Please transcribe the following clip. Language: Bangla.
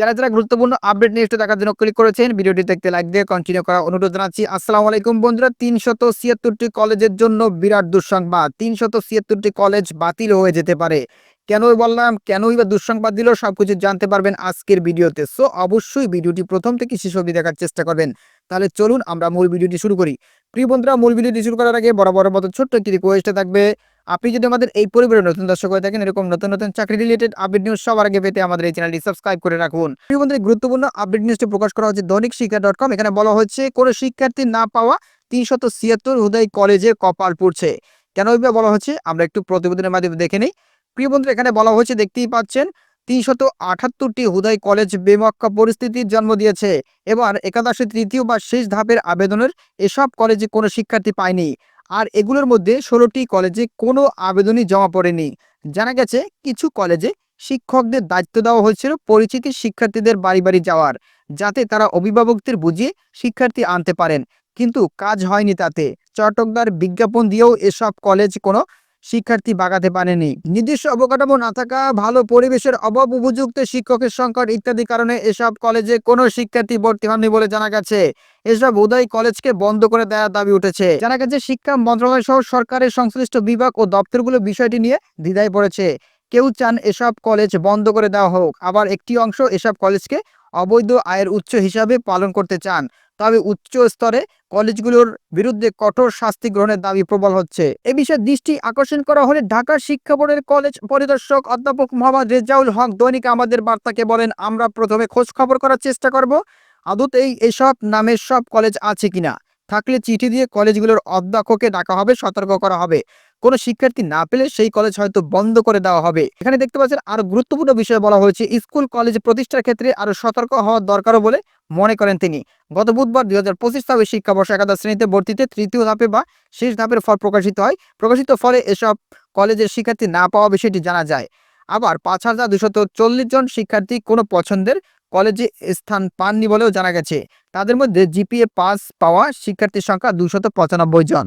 যারা যারা গুরুত্বপূর্ণ আপডেট নিউজটা দেখার জন্য ক্লিক করেছেন, ভিডিওটি দেখতে লাইক দিয়ে কন্টিনিউ করা অনুরোধ জানাচ্ছি। আসসালামু আলাইকুম বন্ধুরা, তিনশত ছিয়াত্তরটি কলেজের জন্য বিরাট দুঃসংবাদ। তিনশত ছিয়াত্তরটি কলেজ বাতিল হয়ে যেতে পারে। কেনই বললাম, কেনই বা দুঃসংবাদ দিল, সবকিছু জানতে পারবেন আজকের ভিডিওতে। সো অবশ্যই ভিডিওটি প্রথম থেকে শেষ অবধি দেখার চেষ্টা করবেন। তাহলে চলুন আমরা মূল ভিডিওটি শুরু করি। প্রিয় বন্ধুরা, মূল ভিডিওটি শুরু করার আগে বড় বড় মতো ছোট্ট একটি রিকোয়েস্টে থাকবে। আপনি যদি আমাদের এই পরিবারের নতুন দর্শক হয়ে থাকেন, এরকম নতুন নতুন চাকরি রিলেটেড আপডেট নিউজ সবার আগে পেতে আমাদের এই চ্যানেলটি সাবস্ক্রাইব করে রাখুন। বন্ধুরা গুরুত্বপূর্ণ আপডেট নিউজটি প্রকাশ করা হচ্ছে দৈনিক শিক্ষা ডট কম এখানে বলা হচ্ছে, কোনো শিক্ষার্থী না পাওয়া তিনশত ছিয়াত্তর হুদাই কলেজে কপাল পড়ছে। কেন এইভাবে বলা হচ্ছে, আমরা একটু প্রতিবেদনের মাধ্যমে দেখে নিই। প্রিয় বন্ধুরা, এখানে বলা হচ্ছে, দেখতেই পাচ্ছেন, তিনশত আটাত্তরটি হুদাই কলেজ বেমক্কা পরিস্থিতির জন্ম দিয়েছে, এবার একাদশে তৃতীয় বা শেষ ধাপের আবেদনের এসব কলেজে কোনো শিক্ষার্থী পায়নি। আর এগুলোর মধ্যে ষোলোটি কলেজে কোনো আবেদনই জমা পড়েনি। জানা গেছে, কিছু কলেজে শিক্ষকদের দায়িত্ব দেওয়া হয়েছিল পরিচিত শিক্ষার্থীদের বাড়ি বাড়ি যাওয়ার, যাতে তারা অভিভাবকদের বুঝিয়ে শিক্ষার্থী আনতে পারেন। কিন্তু কাজ হয়নি তাতে। চটকদার বিজ্ঞাপন দিয়েও এসব কলেজ কোনো শিক্ষার্থী বাগাতে পারেনি। নির্দিষ্ট অবকাঠামো না থাকা, ভালো পরিবেশের অভাব, উপযুক্ত শিক্ষকের সংকট ইত্যাদি কারণে এসব কলেজে কোনো শিক্ষার্থী ভর্তি হননি বলে জানা গেছে। এসব উদয় কলেজকে বন্ধ করে দেওয়ার দাবি উঠেছে। জানা গেছে, শিক্ষা মন্ত্রণালয় সহ সরকারের সংশ্লিষ্ট বিভাগ ও দপ্তরগুলো বিষয়টি নিয়ে দ্বিধায় পড়েছে। কেউ চান এসব কলেজ বন্ধ করে দেওয়া হোক, আবার একটি অংশ এসব কলেজকে অবৈধ আয়ের উৎস হিসাবে পালন করতে চান। তবে উচ্চ স্তরে কলেজগুলোর বিরুদ্ধে কঠোর শাস্তি গ্রহণের দাবি প্রবল হচ্ছে। এ বিষয়ে দৃষ্টি আকর্ষণ করা হলে ঢাকা শিক্ষা বোর্ডের কলেজ পরিদর্শক অধ্যাপক মোহাম্মদ রেজাউল হক দৈনিক আমাদের বার্তাকে বলেন, আমরা প্রথমে খোঁজ খবর করার চেষ্টা করব, আদতেই এসব নামের সব কলেজ আছে কিনা। থাকলে চিঠি দিয়ে কলেজগুলোর অধ্যক্ষকে ডাকা হবে, সতর্ক করা হবে। কোনো শিক্ষার্থী না পেলে সেই কলেজ হয়তো বন্ধ করে দেওয়া হবে। এখানে দেখতে পাচ্ছেন আরও গুরুত্বপূর্ণ বিষয় বলা হয়েছে স্কুল কলেজ প্রতিষ্ঠার ক্ষেত্রে আরও সতর্ক হওয়া দরকারও বলে মনে করেন তিনি। গত বুধবার দুই হাজার পঁচিশ সালে শিক্ষাবর্ষ একাদশ শ্রেণীতে ভর্তিতে তৃতীয় ধাপে বা শেষ ধাপের ফল প্রকাশিত হয়। প্রকাশিত ফলে এসব কলেজের শিক্ষার্থী না পাওয়া বিষয়টি জানা যায়। আবার পাঁচ হাজার দুশত চল্লিশ জন শিক্ষার্থী কোনো পছন্দের কলেজে স্থান পাননি বলেও জানা গেছে। তাদের মধ্যে জিপিএ পাস পাওয়া শিক্ষার্থীর সংখ্যা দুশত পঁচানব্বই জন।